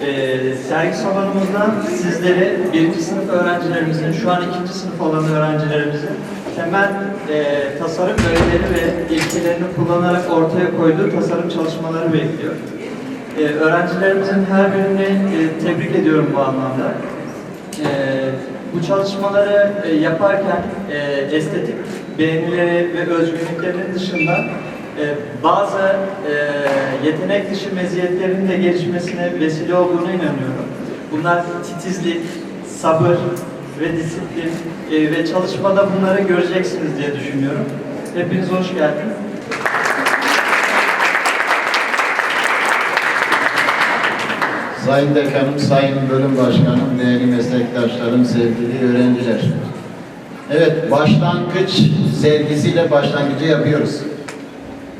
Ee, sergi salonumuzda sizlere birinci sınıf öğrencilerimizin, şu an ikinci sınıf olan öğrencilerimizin temel e, tasarım öğeleri ve ilkelerini kullanarak ortaya koyduğu tasarım çalışmaları bekliyor. Ee, öğrencilerimizin her birini e, tebrik ediyorum bu anlamda. Ee, bu çalışmaları e, yaparken e, estetik beğenileri ve özgünlüklerinin dışında e, bazı e, yetenek dışı meziyetlerin de gelişmesine vesile olduğunu inanıyorum. Bunlar titizlik, sabır ve disiplin e, ve çalışmada bunları göreceksiniz diye düşünüyorum. Hepiniz hoş geldiniz. Sayın Dekanım, Sayın Bölüm Başkanım, değerli meslektaşlarım, sevgili öğrenciler. Evet, başlangıç sergisiyle başlangıcı yapıyoruz.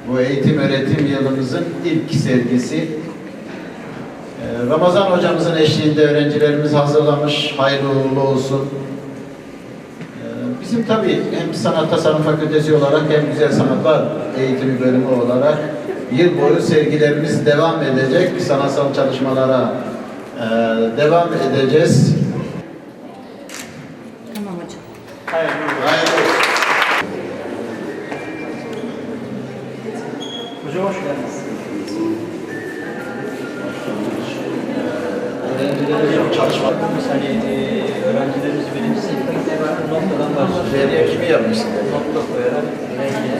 Bu eğitim öğretim yılımızın ilk sergisi. Ee, Ramazan hocamızın eşliğinde öğrencilerimiz hazırlamış. Hayırlı uğurlu olsun. Ee, Bizim tabii hem Sanat Tasarım Fakültesi olarak hem Güzel Sanatlar Eğitimi Bölümü olarak yıl boyu sergilerimiz devam edecek. Sanatsal çalışmalara e, devam edeceğiz. Tamam hocam. Hayırlı Öğrencilerin çalışma. Hani e, öğrencilerimiz birinci sınıfta itibaren noktadan başlıyor. Feriye kimi yapmışsın? Nokta koyarak renge.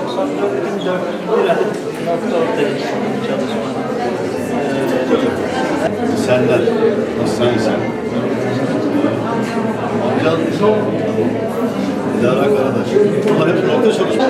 94.400 lira nokta ortaya çıktı bu çalışma. Senden. Nasılsın sen? Amcan İdara Karadaş. Bunlar hep nokta çalışma.